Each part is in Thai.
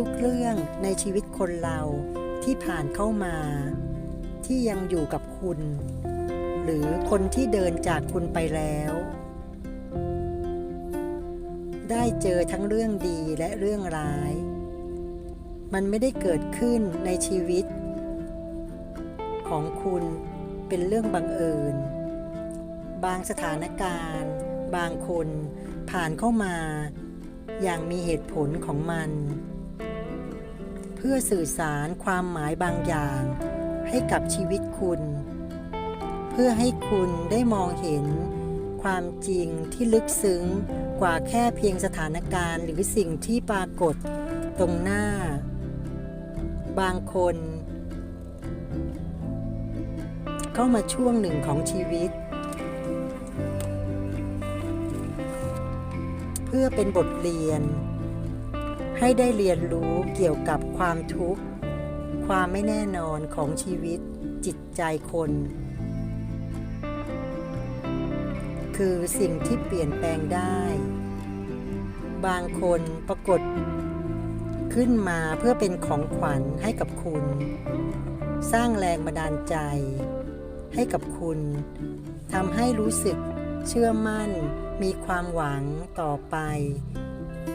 ทุกเรื่องในชีวิตคนเราที่ผ่านเข้ามา ที่ยังอยู่กับคุณ หรือคนที่เดินจากคุณไปแล้ว ได้เจอทั้งเรื่องดีและเรื่องร้าย มันไม่ได้เกิดขึ้นในชีวิต ของคุณเป็นเรื่องบังเอิญ บางสถานการณ์ บางคนผ่านเข้ามาอย่างมีเหตุผลของมัน เพื่อสื่อสารความหมายบางอย่าง ให้กับชีวิตคุณ เพื่อให้คุณได้มองเห็น ความจริงที่ลึกซึ้งกว่าแค่เพียงสถานการณ์ หรือสิ่งที่ปรากฏตรงหน้า บางคนเข้ามาช่วงหนึ่งของชีวิต เพื่อเป็นบทเรียน ให้ได้เรียนรู้เกี่ยวกับความทุกข์ ความไม่แน่นอนของชีวิตจิตใจคน คือสิ่งที่เปลี่ยนแปลงได้ บางคนปรากฏ ขึ้นมาเพื่อเป็นของขวัญให้กับคุณ สร้างแรงบันดาลใจ ให้กับคุณทำให้รู้สึกเชื่อมั่นมีความหวังต่อไป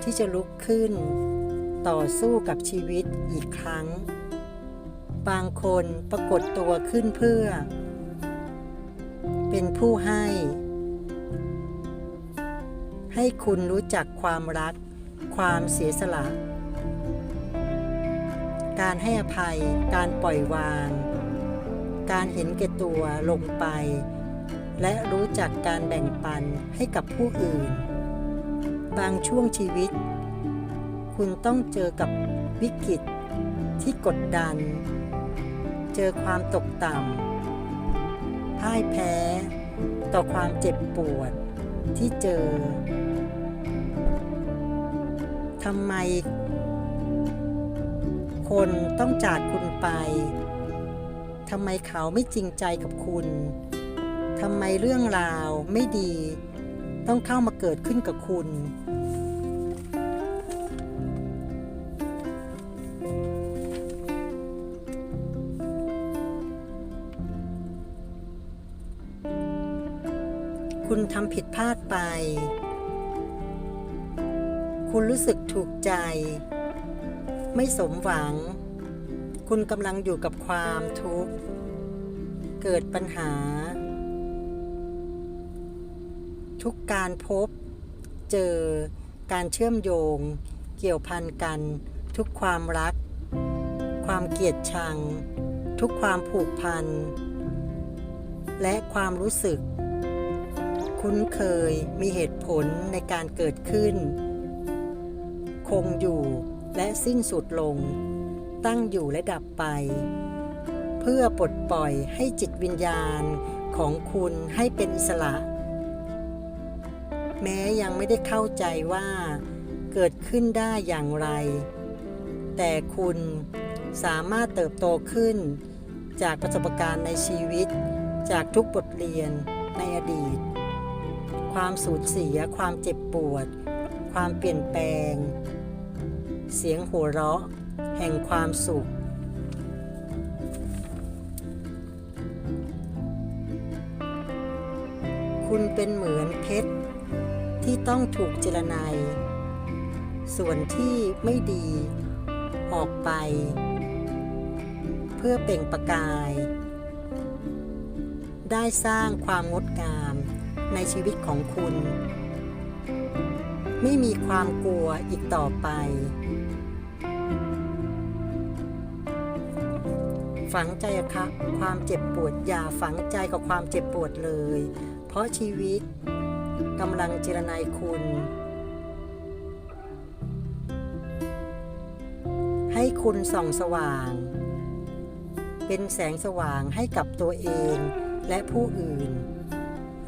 ที่จะลุกขึ้น ต่อสู้กับชีวิตอีกครั้ง บางคนปรากฏตัวขึ้นเพื่อ เป็นผู้ให้ ให้คุณรู้จักความรัก ความเสียสละ การให้อภัย การปล่อยวาง การเห็นแก่ตัวลงไป และรู้จักการแบ่งปันให้กับผู้อื่น บางช่วงชีวิต คุณต้องเจอกับวิกฤตที่กดดัน เจอความตกต่ำพ่ายแพ้ ต่อความเจ็บปวดที่เจอทำไม คนต้องจากคุณไปทำไมเขาไม่จริงใจกับคุณทำไมเรื่องราวไม่ดี ต้องเข้ามาเกิดขึ้นกับคุณ คุณทำผิดพลาดไป คุณรู้สึกถูกใจ ไม่สมหวัง คุณกำลังอยู่กับความทุกข์ เกิดปัญหา ทุกการพบ เจอการเชื่อมโยง เกี่ยวพันกัน ทุกความรัก ความเกลียดชัง ทุกความผูกพัน และความรู้สึก คุ้นเคยมีเหตุผลในการเกิดขึ้น คงอยู่และสิ้นสุดลง ตั้งอยู่และดับไป เพื่อปลดปล่อยให้จิตวิญญาณของคุณให้เป็นอิสระ แม้ยังไม่ได้เข้าใจว่าเกิดขึ้นได้อย่างไร แต่คุณสามารถเติบโตขึ้น จากประสบการณ์ในชีวิต จากทุกบทเรียนในอดีต ความสูญเสีย ความเจ็บปวด ความเปลี่ยนแปลง เสียงหัวเราะ แห่งความสุข คุณเป็นเหมือนเพชร ที่ต้องถูกเจรนายส่วนที่ไม่ดีออกไป เพื่อเปล่งประกาย ได้สร้างความงดงามในชีวิตของคุณ ไม่มีความกลัวอีกต่อไป ฝังใจครับความเจ็บปวดอย่าฝังใจกับความเจ็บปวดเลย เพราะชีวิต กำลังเจรนายคุณ ให้คุณส่องสว่าง เป็นแสงสว่างให้กับตัวเองและผู้อื่น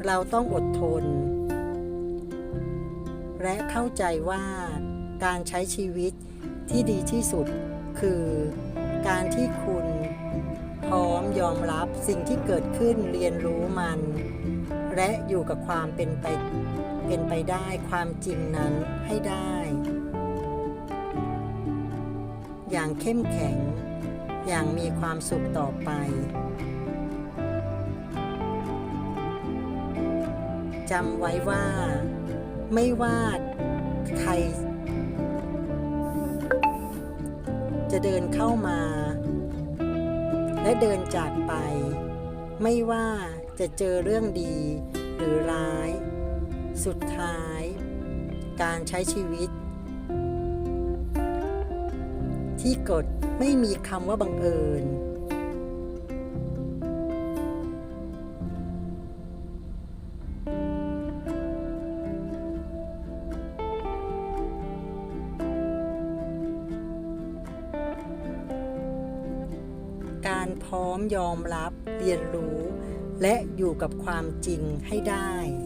เราต้องอดทน และเข้าใจว่าการใช้ชีวิตที่ดีที่สุดคือการที่คุณพร้อมยอมรับสิ่งที่เกิดขึ้นเรียนรู้มัน และอยู่กับความเป็นไปเป็นไปได้ความจริงนั้นให้ได้ อย่างเข้มแข็ง อย่างมีความสุขต่อไปจำไว้ว่า ไม่ว่าใคร จะเดินเข้ามา และเดินจากไป ไม่ว่า จะเจอเรื่องดีหรือร้าย สุดท้าย การใช้ชีวิต ที่กฎไม่มีคำว่าบังเอิญ การพร้อมยอมรับเรียนรู้ และอยู่กับความจริงให้ได้「